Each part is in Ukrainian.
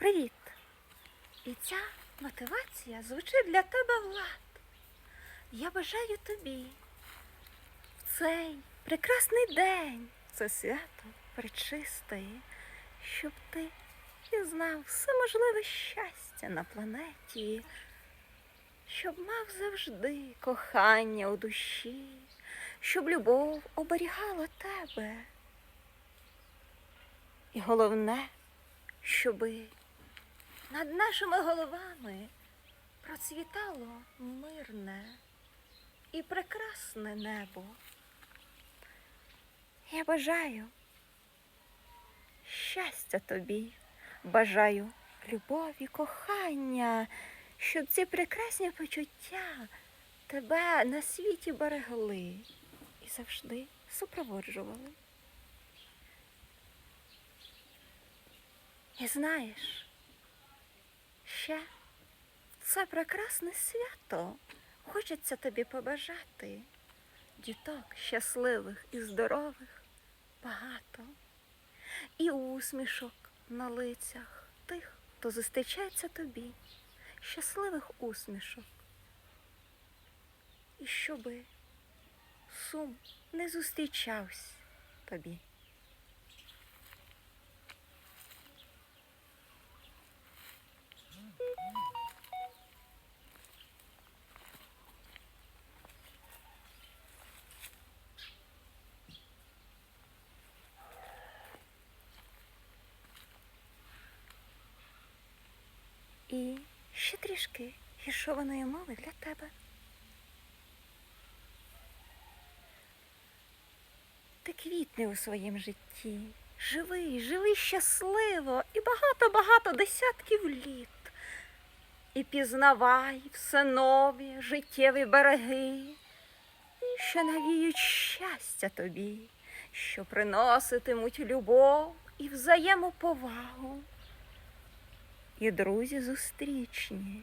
Привіт! І ця мотивація звучить для тебе влад. Я бажаю тобі в цей прекрасний день, це свято пречистої, щоб ти пізнав все можливе щастя на планеті, щоб мав завжди кохання у душі, щоб любов оберігала тебе. І головне, щоби над нашими головами процвітало мирне і прекрасне небо. Я бажаю щастя тобі, бажаю любові, кохання, щоб ці прекрасні почуття тебе на світі берегли і завжди супроводжували. І знаєш, ще це прекрасне свято хочеться тобі побажати діток щасливих і здорових багато, і усмішок на лицях тих, хто зустрічається тобі, щасливих усмішок. І щоби сум не зустрічався тобі. І ще трішки гіршованої мови для тебе. Ти квітни у своїм житті. Живий, живий щасливо і багато-багато десятків літ. І пізнавай все нові життєві береги, що навіють щастя тобі, що приноситимуть любов і взаємоповагу і друзі зустрічні,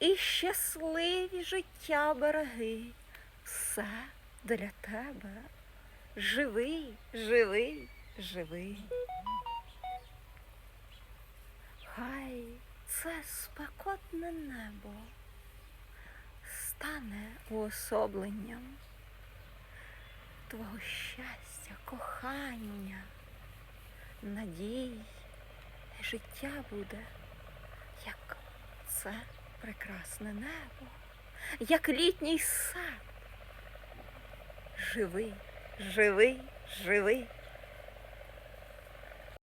і щасливі життя береги. Все для тебе. Живий, живий, живий. Хай це спекотне небо стане уособленням твого щастя, кохання, надій життя буде, як це прекрасне небо, як літній сад. Живий, живий, живий.